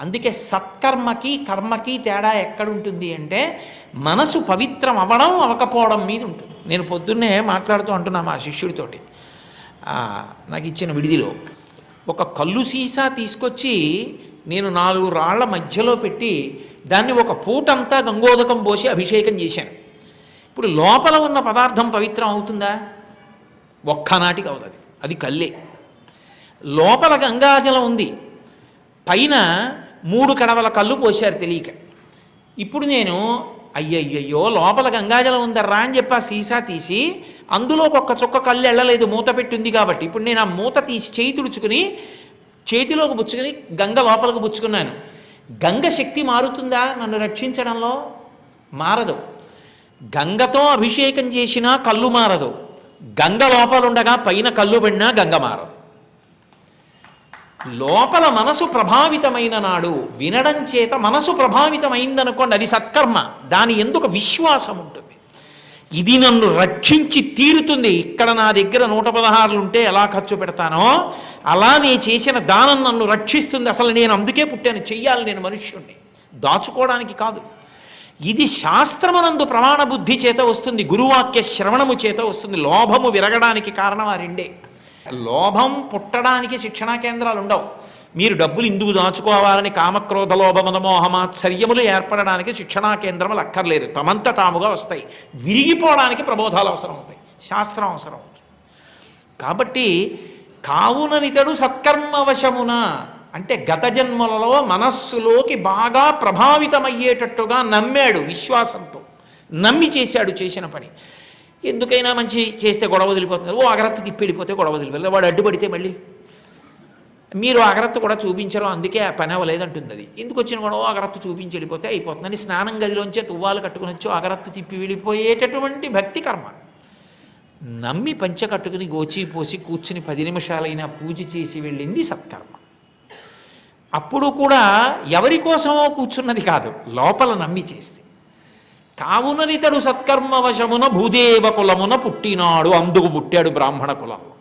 అందుకే సత్కర్మకి కర్మకి తేడా ఎక్కడుంటుంది అంటే మనసు పవిత్రం అవ్వడం అవ్వకపోవడం మీద ఉంటుంది. నేను పొద్దున్నే మాట్లాడుతూ అంటున్నా మా శిష్యుడితోటి. నాకు ఇచ్చిన విడిదిలో. ఒక కళ్ళు సీసా తీసుకొచ్చి నేను నాలుగు రాళ్ళ మధ్యలో పెట్టి దాన్ని ఒక పూటంతా గంగోదకం పోసి అభిషేకం చేశాను. ఇప్పుడు లోపల ఉన్న పదార్థం పవిత్రం అవుతుందా? ఒక్కనాటికి అవుతుంది అది. కల్లే లోపల గంగాజలం ఉంది. పైన మూడు కడవల కళ్ళు పోశారు తెలియక. ఇప్పుడు నేను అయ్యయ్యయ్యో లోపల గంగాజలం ఉందర్రా అని చెప్పి ఆ సీసా తీసి అందులో ఒక్క చుక్క కళ్ళు వెళ్ళలేదు మూత పెట్టింది కాబట్టి. ఇప్పుడు నేను ఆ మూత తీసి చేయి తుడుచుకుని చేతిలోకి బుచ్చుకుని గంగ లోపలికి బుచ్చుకున్నాను గంగ శక్తి మారుతుందా? నన్ను రక్షించడంలో? మారదు. గంగతో అభిషేకం చేసినా కళ్ళు మారదు. గంగ లోపల ఉండగా పైన కళ్ళు పడినా గంగ మారదు. లోపల మనసు ప్రభావితమైన నాడు వినడం చేత మనసు ప్రభావితమైందనుకోండి అది సత్కర్మ. దాని ఎందుకు విశ్వాసం ఉంటుంది? ఇది నన్ను రక్షించి తీరుతుంది. ఇక్కడ నా దగ్గర నూట పదహారులు ఉంటే ఎలా ఖర్చు పెడతానో అలా నేను చేసిన దానం నన్ను రక్షిస్తుంది. అసలు నేను అందుకే పుట్టాను. చెయ్యాలి నేను మనుష్యుణ్ణి. దాచుకోవడానికి కాదు. ఇది శాస్త్రమనందు ప్రమాణ బుద్ధి చేత వస్తుంది. గురువాక్య శ్రవణము చేత వస్తుంది. లోభము విరగడానికి కారణం ఆ రెండే. లోభం పుట్టడానికి శిక్షణా కేంద్రాలు ఉండవు. మీరు డబ్బులు ఇందుకు దాచుకోవాలని కామక్రోధ లోభమద మోహమాత్సర్యములు ఏర్పడడానికి శిక్షణా కేంద్రములు అక్కర్లేదు. తమంత తాముగా వస్తాయి. విరిగిపోవడానికి ప్రబోధాలు అవసరం అవుతాయి శాస్త్రం అవసరం అవుతుంది. కాబట్టి కావుననితడు సత్కర్మవశమున అంటే గత జన్మలలో మనస్సులోకి బాగా ప్రభావితమయ్యేటట్టుగా నమ్మాడు విశ్వాసంతో. నమ్మి చేశాడు చేసిన పని. ఎందుకైనా మంచి చేస్తే గొడవ వదిలిపోతుంది. ఓ అగరత్తు తిప్పి వెళ్ళిపోతే గొడవ వదిలిపోతుంది. వాడు అడ్డుపడితే మళ్ళీ మీరు అగ్రత్త కూడా చూపించరు అందుకే ఆ పని అవ్వలేదంటుంది అది. ఎందుకు వచ్చిన గొడవ? అగరత్తు చూపించి వెళ్ళిపోతే అయిపోతుందని స్నానం గదిలోంచే తువ్వాలు కట్టుకుని వచ్చి అగరత్తు తిప్పి వెళ్ళిపోయేటటువంటి భక్తి కర్మ. నమ్మి పంచ కట్టుకుని గోచి పోసి కూర్చుని పది నిమిషాలైనా పూజ చేసి వెళ్ళింది సత్కర్మ. అప్పుడు కూడా ఎవరి కోసమో కూర్చున్నది కాదు లోపల నమ్మి చేస్తే. కావుననితడు సత్కర్మ వశమున భూదేవ కులమున పుట్టినాడు అందుకు పుట్టాడు బ్రాహ్మణ కులంలో